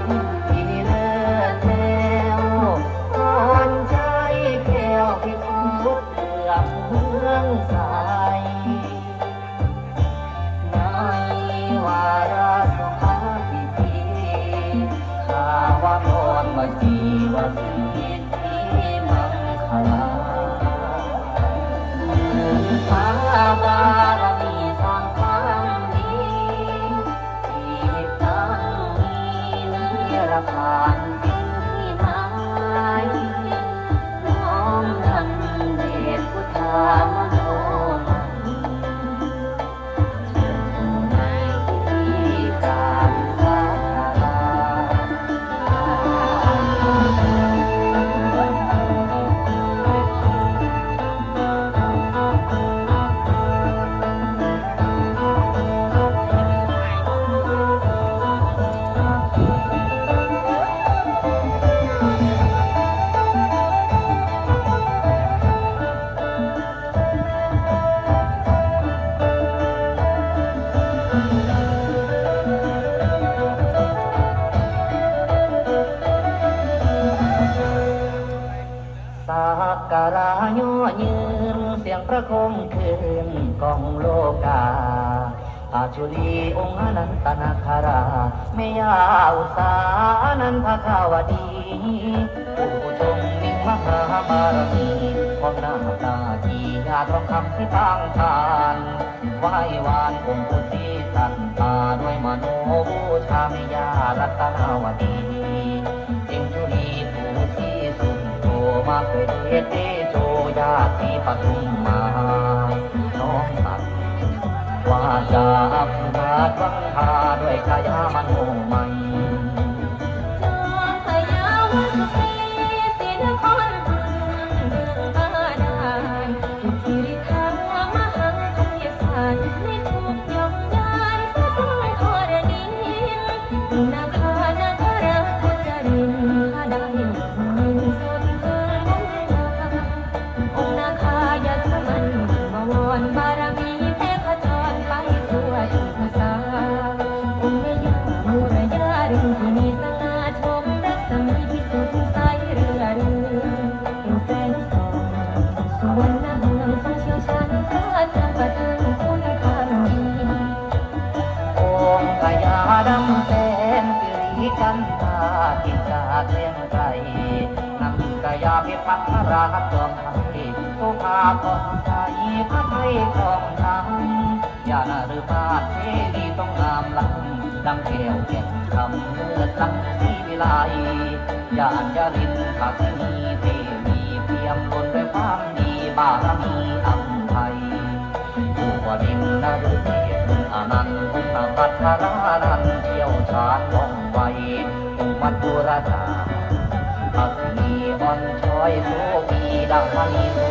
นที่เลิศแล้วคใจแก้วพิสุทธิ์เหลือเมืองสายในวาระสุาพิธีข้าวพรมาจีวสิทธิมังคลาฟ้าบา คมคืนกองโลกาอาชุลีองค์อนันตนาคาราเมยาอุสานันทคาวดีผู้ทรงมิมหาบารมีของนาตาจียาทองคำที่ตั้งทานไหว้วานองค์ผู้ที่สันตาด้วยมโนบูชาเมยารัตนาวดีเอ็งชุลีผู้ที่สุดโตมาเคยเดชเตโจญาติปทุมมา วาจาอับนาจวังพาด้วยกายามันมัย ราชจอมไทยสุภาพของใสพระไทยของทำอย่านาฤมาศเทวีต้องงามล้ำดังแก้วแก่นคำเลือดลังสีวิไลอย่าอัญญรินขาสินีเทวีเพียมล้นด้วยความดีบารมีอัมไทยผู้ว่าดินนรุเทศอนันต์พุทธปัทรานันเที่ยวชาญว่องไวอุมัดบุรดา มีดัง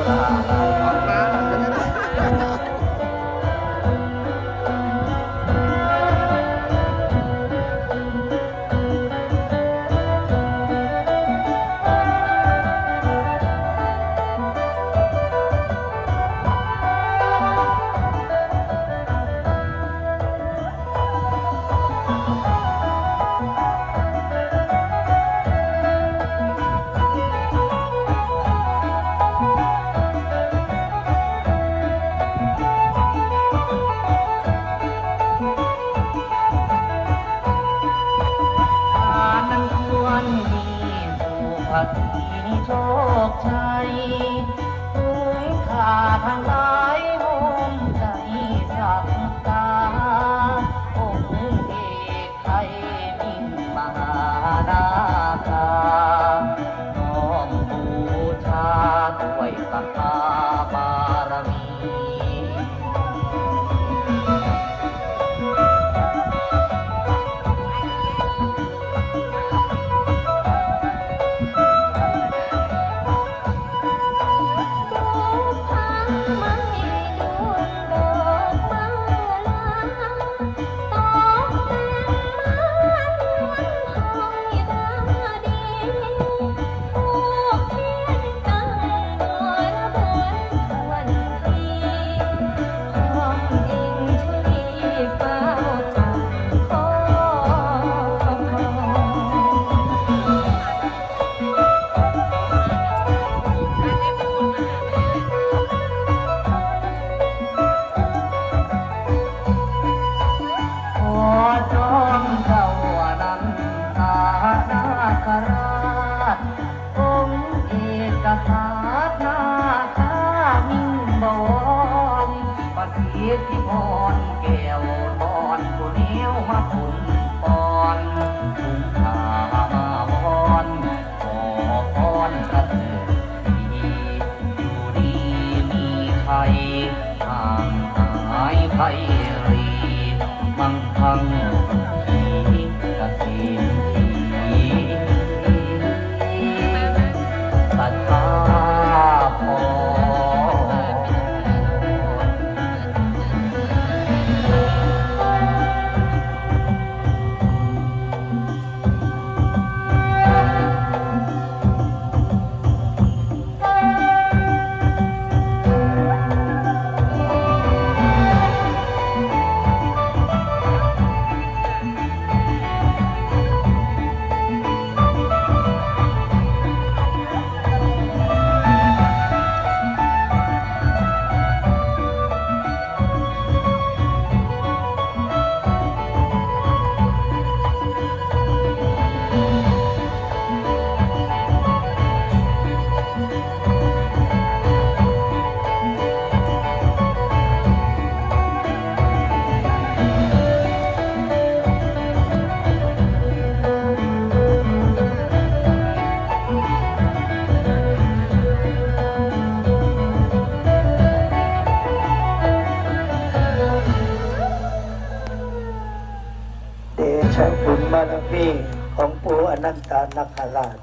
ทางหลา คราชองค์เอกสารนาคามิ่งบวรประสิทธิพรแก้วตอนผู้เนียวมาคุณ มีของปู่อนันตานาคราช